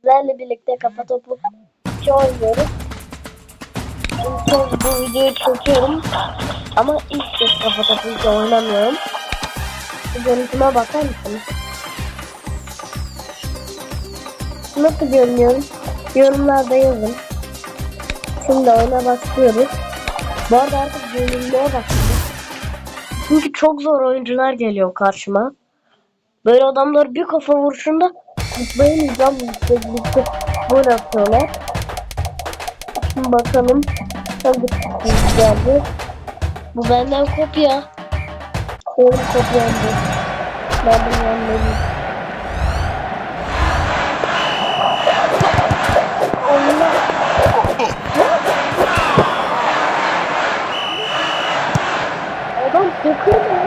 sizlerle birlikte kafa topu oynuyoruz. Kez bu videoyu çekiyorum. Ama ilk kez kafa topu oynamıyorum. Bu görüntüme bakar mısınız? Nasıl görünüyorum? Yorumlarda yazın. Şimdi oyuna başlıyoruz. Bu arada artık yenilmeye başladım. Çünkü çok zor oyuncular geliyor karşıma. Böyle adamlar bir kafa vuruşunda zıplayamayacağım yükseklikte gol atıyorlar. Şimdi bakalım hangi sürpriz geldi. Bu benden kopya. Benim kopyamdı. Ben bunu anladım. Adam sıkıyor mu?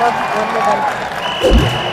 Bak anladım.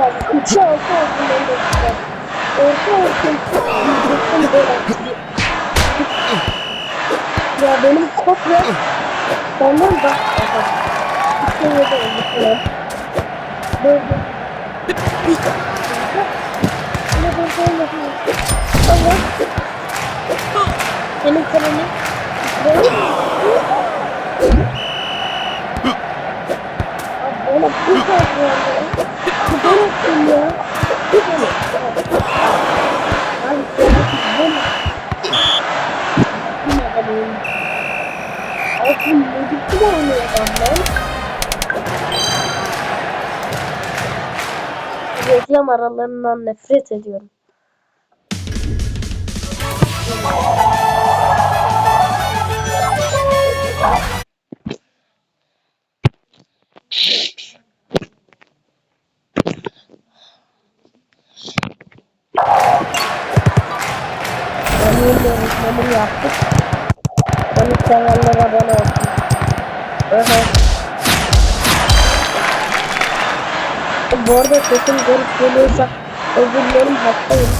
Ya üçe altı olsun ben de güzel. Orta olsun. Ya benim kopya benden. Bir şey yedi oldu falan. Böyle. Yine böyle olmadı. Allah. Benim kalemim. Benim. Oğlum bu kadar ya. Bu kadar ya. Ne gitti de oynuyor adamlar. Reklam aralarından nefret ediyorum. Onun reklamını yaptık. Onu sevenler abone olsun. Evet. Bu arada sesim garip geliyorsa özür dilerim hastayım.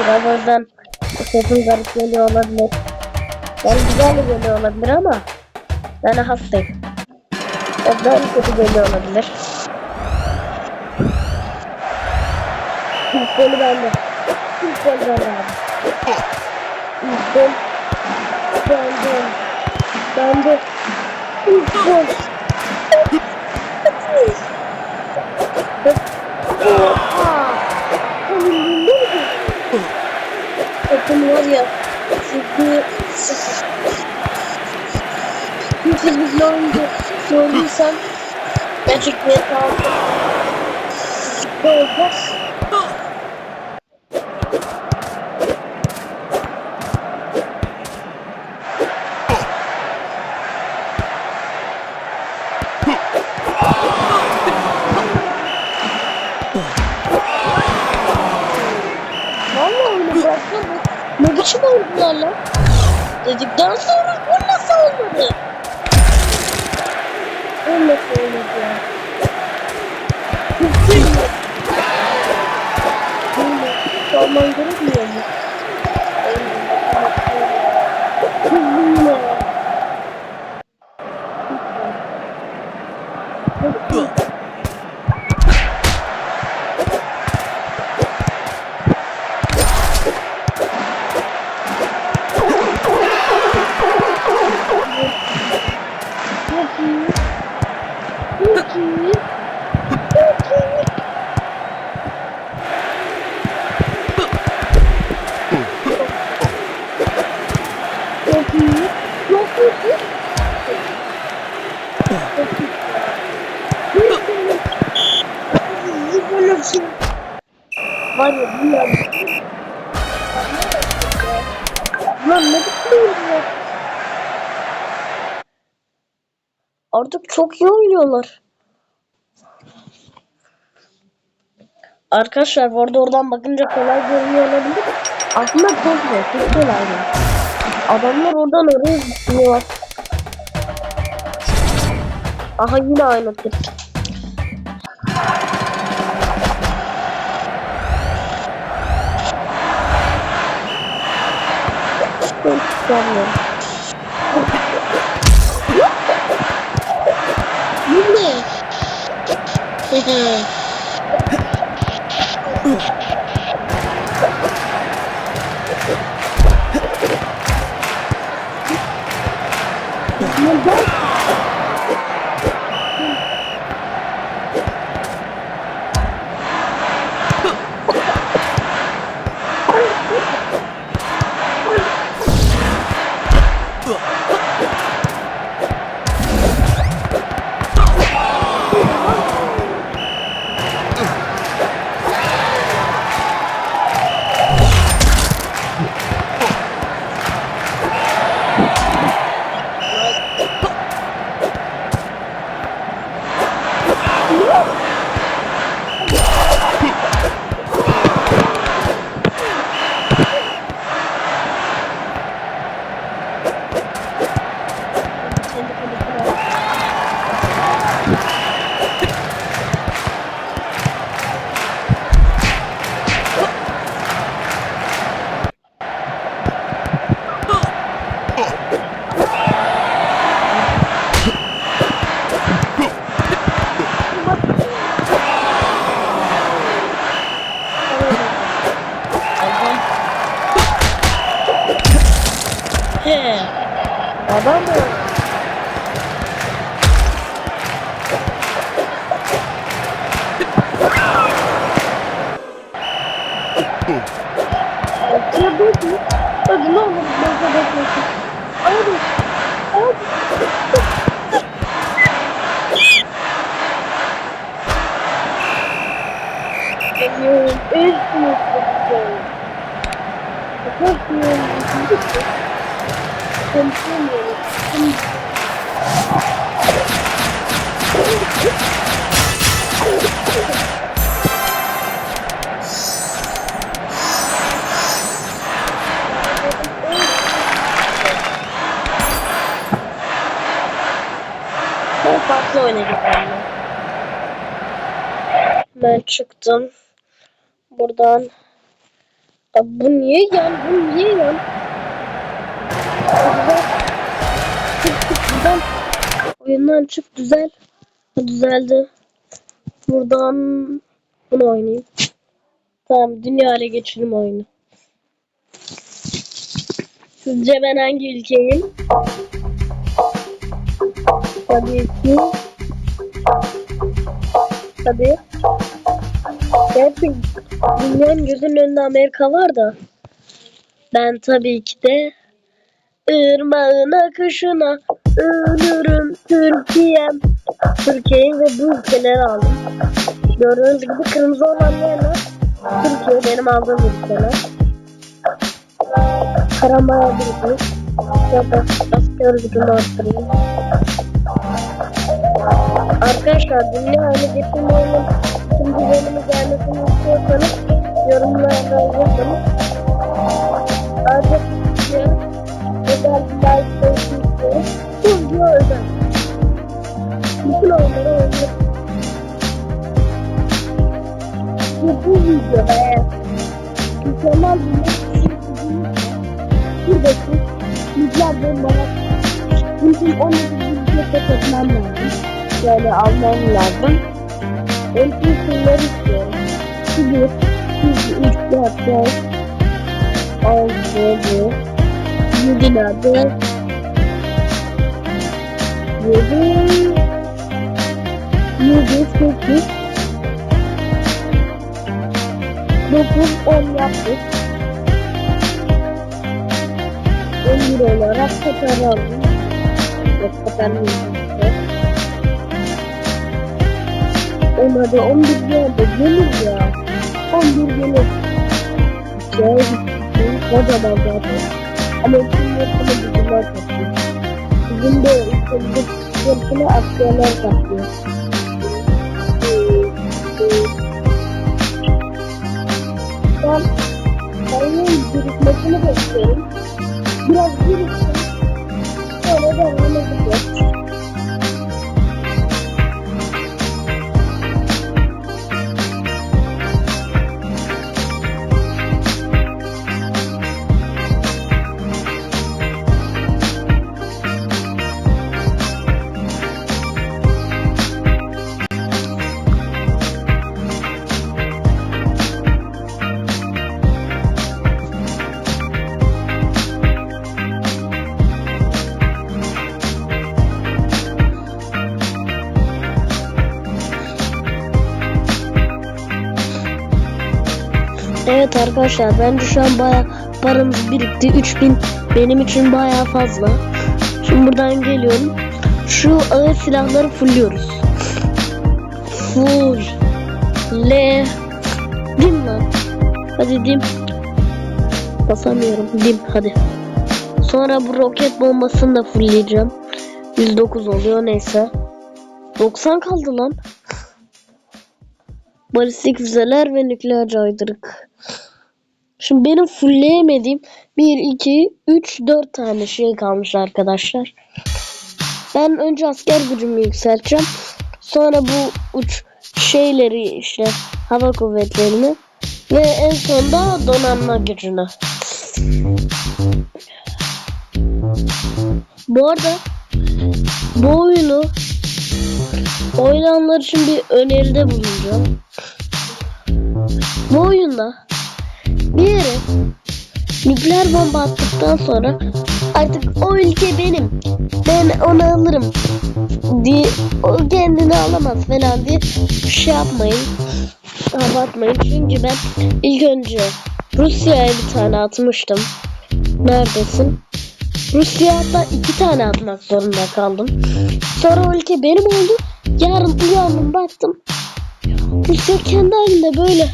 Biraz o yüzden sesim garip geliyor olabilir. Yani güzel de geliyor olabilir ama ben hastayım. Ondan kötü geliyor olabilir. İlk bende. İlk bende abi. Gol bende. Bende. Gol. Oha! Ne oldu? Bakın var ya. Çünkü Çünkü bizle oyuncu gördüysen gerçekten kaldı. Ne Dedikten sonra bu nasıl olmadı? Bu nasıl olmadı ya. Çok iyi. Bir şey var ya bu ya. Lan ne bekliyorum ya. Artık çok iyi oynuyorlar. Arkadaşlar orada oradan bakınca kolay görünüyor olabilir. Aslında çok zor, çok kolay. Adamlar oradan oraya gidiyorlar. Aha yine aynı tip. Ben çıkamıyorum. Yine. He. Bekle. Hadi ne olur bekle bekle. Hadi. Hadi. Geliyorum. Sınıflı güzel. Çok iyi. Konuşamıyorum. Oynayacağım ben. Ben çıktım. Buradan. Ya bu niye yan? Bu niye yan? Güzel. Çık çık buradan. Oyundan çık düzel. Düzeldi. Buradan bunu oynayayım. Tamam dünya ile geçelim oyunu. Sizce ben hangi ülkeyim? Tabii ki. Tabii. Gerçi dünyanın gözünün önünde Amerika var da. Ben tabii ki de ırmağın akışına ölürüm Türkiye'm. Türkiye'yi ve bu ülkeleri aldım. Gördüğünüz gibi kırmızı olan yerler Türkiye benim aldığım ülkeler. Karamaya bir Ya da asker gücümü arttırayım. Arkadaşlar dünya öyle getirmeyelim. Şimdi bölümü gelmesini istiyorsanız yorumlarda yazın. Artık istiyorum. Özel bir like koysun istiyorum. Bu video özel. Bütün oyunları oynayın. Bu, bu videoda eğer mükemmel bir buradaki yüzler bombalar Mümkün 19 video çekmem lazım. Yani almam lazım. NPC'leri istiyorum. 1, 2, 3, 4, 5, 6, 7 nerede? 7, 7, 8, 9, 10 yaptık. 11 olarak Katar'ı aldım. Yok Katar'ı aldım. Olmadı 11 geldi. Gelir ya. 11 gelir. Şey, kocaman zaten. Ama üçün yarısını bizimler kaplıyor. Bizim de üçüncü yarısını askerler kaplıyor. Ben parayın birikmesini bekliyorum. Biraz biriksin. Sonra devam edeceğiz. Arkadaşlar bence şu an baya paramız birikti. 3000 benim için baya fazla. Şimdi buradan geliyorum. Şu ağır silahları fulluyoruz. Full. Le. Dim lan. Hadi dim. Basamıyorum. Dim hadi. Sonra bu roket bombasını da fullleyeceğim. 109 oluyor neyse. 90 kaldı lan. Balistik füzeler ve nükleer caydırık. Şimdi benim fullleyemediğim 1, 2, 3, 4 tane şey kalmış arkadaşlar. Ben önce asker gücümü yükselteceğim. Sonra bu uç şeyleri işte hava kuvvetlerini ve en sonda donanma gücünü. Bu arada bu oyunu oynayanlar için bir öneride bulunacağım. Bu oyunda yere nükleer bomba attıktan sonra artık o ülke benim. Ben onu alırım diye o kendini alamaz falan diye şey yapmayın. Abartmayın. Çünkü ben ilk önce Rusya'ya bir tane atmıştım. Neredesin? Rusya hatta iki tane atmak zorunda kaldım. Sonra o ülke benim oldu. Yarın uyandım baktım. Rusya kendi halinde böyle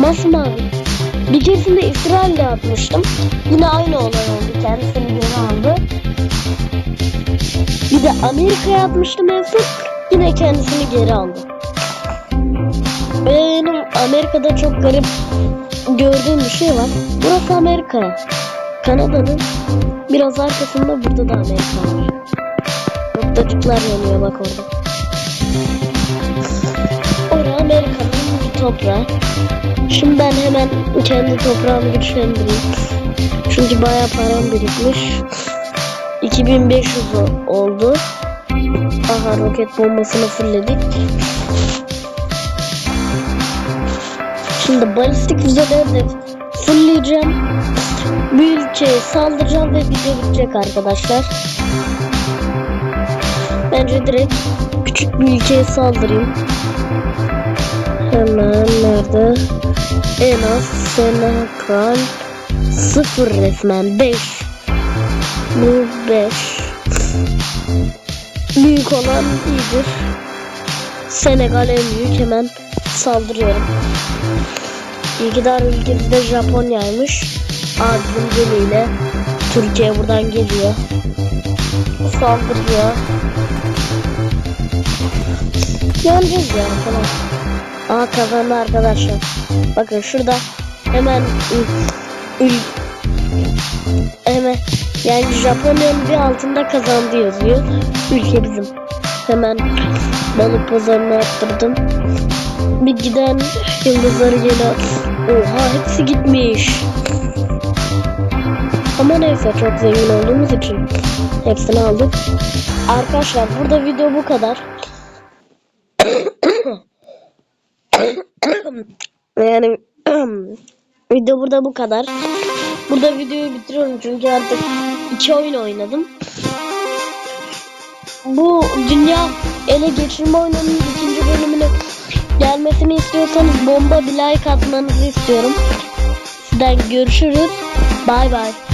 masmavi. Bir keresinde İsrail'de atmıştım. Yine aynı olay oldu. Kendisini geri aldı. Bir de Amerika'ya atmıştım en son. Yine kendisini geri aldı. Benim Amerika'da çok garip gördüğüm bir şey var. Burası Amerika. Kanada'nın biraz arkasında burada da Amerika var. Noktacıklar yanıyor bak orada. Orada Amerika'nın bir toprağı. Şimdi ben hemen kendi toprağımı güçlendireyim. Çünkü bayağı param birikmiş. 2500 o- oldu. Aha roket bombasını fullledik. Şimdi balistik füzeleri de fullleyeceğim. Bir ülkeye saldıracağım ve video bitecek arkadaşlar. Bence direkt küçük bir ülkeye saldırayım. Az Senegal sıfır resmen 5. Bu 5. Büyük olan iyidir. Senegal en büyük hemen saldırıyorum. İlgidar ülkesi de Japonya'ymış. Ardın geliyle Türkiye buradan geliyor. Saldırıyor. Yeneceğiz ya falan. Aa kazandı arkadaşlar. Bakın şurada hemen hemen yani Japonya'nın bir altında kazandı yazıyor. Ülke bizim. Hemen balık pazarına attırdım. Bir giden yıldızları gene oha hepsi gitmiş. Ama neyse çok zengin olduğumuz için hepsini aldık. Arkadaşlar burada video bu kadar. yani video burada bu kadar. Burada videoyu bitiriyorum çünkü artık iki oyun oynadım. Bu dünya ele geçirme oyununun ikinci bölümünü gelmesini istiyorsanız bomba bir like atmanızı istiyorum. Sizden görüşürüz. Bay bay.